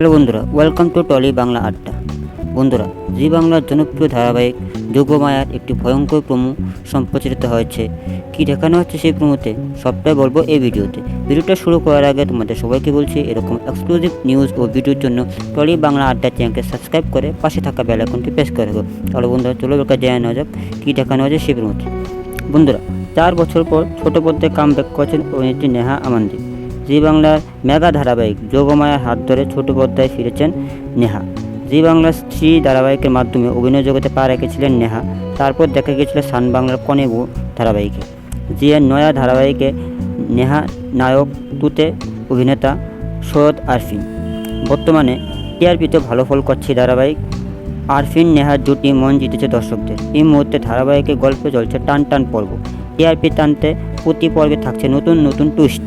Hello বন্ধুরা welcome to trolley Bangla আড্ডা বন্ধুরা জি বাংলার জনপ্রিয় ধারাবাহিক যোগমায়ার একটি ভয়ঙ্কর প্রমো সম্প্রচারিত হয়েছে। কি দেখানো হচ্ছে সেই প্রমোতে সবটাই বলব এই ভিডিওতে। ভিডিওটা শুরু করার আগে তোমাদের সবাইকে বলছি, এরকম এক্সক্লুসিভ নিউজ ও ভিডিওর জন্য টলি বাংলা আড্ডা চ্যানেলকে সাবস্ক্রাইব করে পাশে থাকা বেল আইকনটি প্রেস করে রাখো। তাহলে বন্ধুরা, চলো এবার জেনে নেওয়া যাক, কী দেখানো হয়েছে সেই প্রমোতে বন্ধুরা, চার বছর পর ছোট পর্দায় কাম ব্যাক করেছেন অভিনেত্রী নেহা আমান্দি জি বাংলার মেগা ধারাবাহিক যোগমায়ার হাত ধরে ছোট পর্দায় ফিরেছেন নেহা। জি বাংলার স্ত্রী ধারাবাহিকের মাধ্যমে অভিনয় জগতে পা রেখেছিলেন নেহা। তারপর দেখা গিয়েছিল সান বাংলার কনে বউ ধারাবাহিকে। জি এর নয়া ধারাবাহিকে নেহা নায়ক তুতে অভিনেতা সৈয়দ আরফিন। বর্তমানে টিআরপিতে ভালো ফল করছে ধারাবাহিক আরফিন। নেহার জুটি মন জিতেছে দর্শকদের। এই মুহূর্তে ধারাবাহিকের গল্পে চলছে টান টান পর্ব। টিআরপি টানতে প্রতি পর্বে থাকছে নতুন নতুন টুইস্ট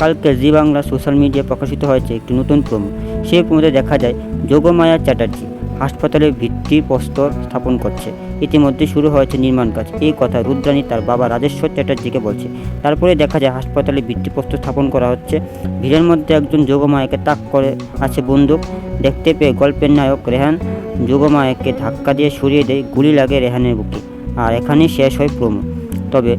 কালকে জি বাংলা সোশ্যাল মিডিয়ায় প্রকাশিত হয়েছে একটি নতুন প্রোমো। সেই প্রোমোতে দেখা যায় যোগমায়া চ্যাটার্জি হাসপাতালে ভিত্তিপ্রস্তর স্থাপন করছে। ইতিমধ্যে শুরু হয়েছে নির্মাণ কাজ। এই কথা রুদ্রাণী তার বাবা রাজেশ্বর চ্যাটার্জিকে বলছে। তারপরে দেখা যায় হাসপাতালে ভিত্তিপ্রস্তর স্থাপন করা হচ্ছে। ভিড়ের মধ্যে একজন যোগমায়াকে তাক করে আছে বন্দুক। দেখতে পেয়ে গল্পের নায়ক রেহান যোগমায়াকে ধাক্কা দিয়ে সরিয়ে দেয়, গুলি লাগে রেহানের বুকে। আর এখানেই শেষ হয় প্রোমো। তবে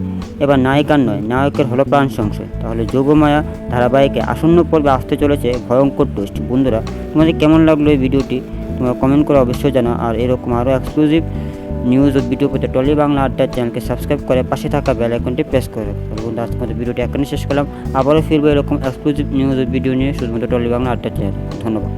এবার নায়িকার নয়, নায়কের হলো প্রাণ সংশয়। তাহলে যোগমায়া ধারাবাহিকে আসন্ন পর্বে আসতে চলেছে ভয়ঙ্কর টোস্ট বন্ধুরা, তোমাদের কেমন লাগল এই ভিডিওটি? তোমরা কমেন্ট করে অবশ্যই জানাও। আর এরকম আরও এক্সক্লুসিভ নিউজ ও ভিডিও পেতে টলি বাংলা আড্ডার চ্যানেলকে সাবস্ক্রাইব করে পাশে থাকা বেল আইকনটি প্রেস করে। বন্ধু আজকে আমাদের ভিডিওটি এখানে শেষ করলাম। আবারও ফিরবো এরকম এক্সক্লুসিভ নিউজ ও ভিডিও নিয়ে শুধুমাত্র টলি বাংলা আড্ডার চ্যানেল ধন্যবাদ।